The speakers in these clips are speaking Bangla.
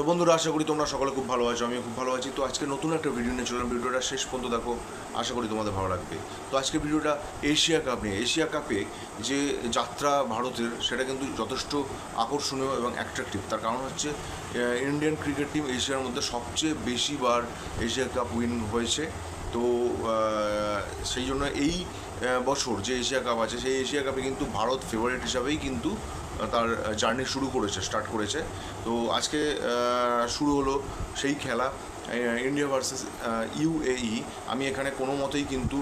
তো বন্ধুরা, আশা করি তোমরা সকলে খুব ভালো আছো, আমিও খুব ভালো আছি। তো আজকে নতুন একটা ভিডিও নিয়ে চললাম। ভিডিওটা শেষ পর্যন্ত দেখো, আশা করি তোমাদের ভালো লাগবে। তো আজকে ভিডিওটা এশিয়া কাপ নিয়ে, এশিয়া কাপে যে যাত্রা ভারতের, সেটা কিন্তু যথেষ্ট আকর্ষণীয় এবং অ্যাট্রাকটিভ তার কারণ হচ্ছে ইন্ডিয়ান ক্রিকেট টিম এশিয়ার মধ্যে সবচেয়ে বেশি বার এশিয়া কাপ উইন হয়েছে। তো সেই জন্য এই বছর যে এশিয়া কাপ আছে, সেই এশিয়া কাপে কিন্তু ভারত ফেভারিট হিসাবেই কিন্তু তার জার্নি শুরু করেছে স্টার্ট করেছে। তো আজকে শুরু হলো সেই খেলা ইন্ডিয়া ভার্সেস ইউএই আমি এখানে কোনো মতেই কিন্তু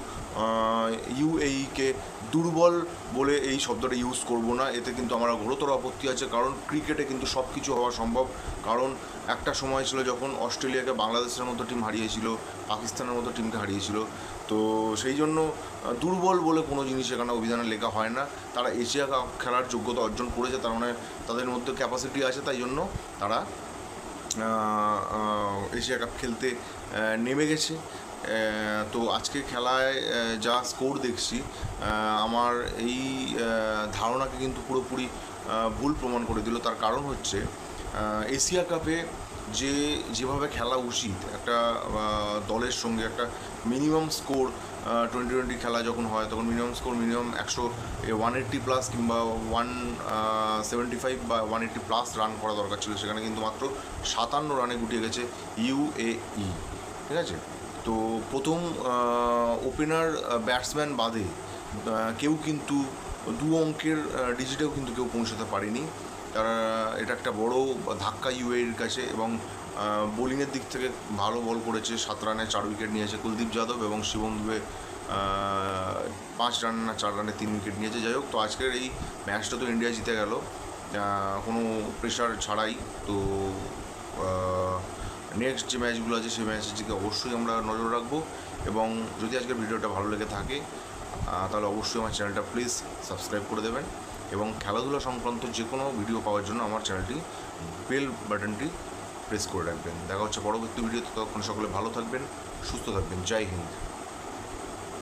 ইউএইকে দুর্বল বলে এই শব্দটা ইউজ করব না। এতে কিন্তু আমার ঘোরতর আপত্তি আছে, কারণ ক্রিকেটে কিন্তু সব কিছু হওয়া সম্ভব। কারণ একটা সময় ছিল যখন অস্ট্রেলিয়াকে বাংলাদেশের মতো টিম হারিয়েছিল, পাকিস্তানের মতো টিমকে হারিয়েছিল। তো সেই জন্য দুর্বল বলে কোনো জিনিস এখানে অভিধানে লেখা হয় না। তারা এশিয়া কাপ খেলার যোগ্যতা অর্জন করেছে, তার মানে তাদের মধ্যে ক্যাপাসিটি আছে, তাই জন্য তারা এশিয়া কাপ খেলতে নেমে গেছে। তো আজকে খেলায় যা স্কোর দেখছি আমার এই ধারণাকে কিন্তু পুরোপুরি ভুল প্রমাণ করে দিল। তার কারণ হচ্ছে এশিয়া কাপে যে যেভাবে খেলা উচিত, একটা দলের সঙ্গে একটা মিনিমাম স্কোর টোয়েন্টি টোয়েন্টি খেলা যখন হয়, তখন মিনিমাম স্কোর মিনিমাম একশো ওয়ান এইট্টি প্লাস কিংবা ওয়ান সেভেন্টি ফাইভ বা ওয়ান এইট্টি প্লাস রান করা দরকার ছিল। সেখানে কিন্তু মাত্র সাতান্ন রানে গুটিয়ে গেছে ইউএই ঠিক আছে? তো প্রথম ওপেনার ব্যাটসম্যান বাদে কেউ কিন্তু দু অঙ্কের ডিজিটেও কিন্তু কেউ পৌঁছাতে পারেনি। তারা এটা একটা বড় ধাক্কা ইউএর কাছে এবং বোলিংয়ের দিক থেকে ভালো বল করেছে, সাত রানে চার উইকেট নিয়েছে কুলদীপ যাদব এবং শিবম দুবে পাঁচ রান না চার রানে তিন উইকেট নিয়েছে। যাই হোক, তো আজকের এই ম্যাচটা তো ইন্ডিয়া জিতে গেল। কোনো প্রেশার ছাড়াই তো নেক্সট যে ম্যাচগুলো আছে সেই ম্যাচের দিকে অবশ্যই আমরা নজর রাখব এবং যদি আজকের ভিডিওটা ভালো লেগে থাকে তাহলে অবশ্যই আমার চ্যানেলটা প্লিজ সাবস্ক্রাইব করে দেবেন। এবং খেলাধুলা সংক্রান্ত যে কোনো ভিডিও পাওয়ার জন্য আমার চ্যানেলটি বেল বাটনটি প্রেস করে রাখবেন। দেখা হচ্ছে পরবর্তী ভিডিওতে ততক্ষণ সকলে ভালো থাকবেন, সুস্থ থাকবেন। জয় হিন্দ।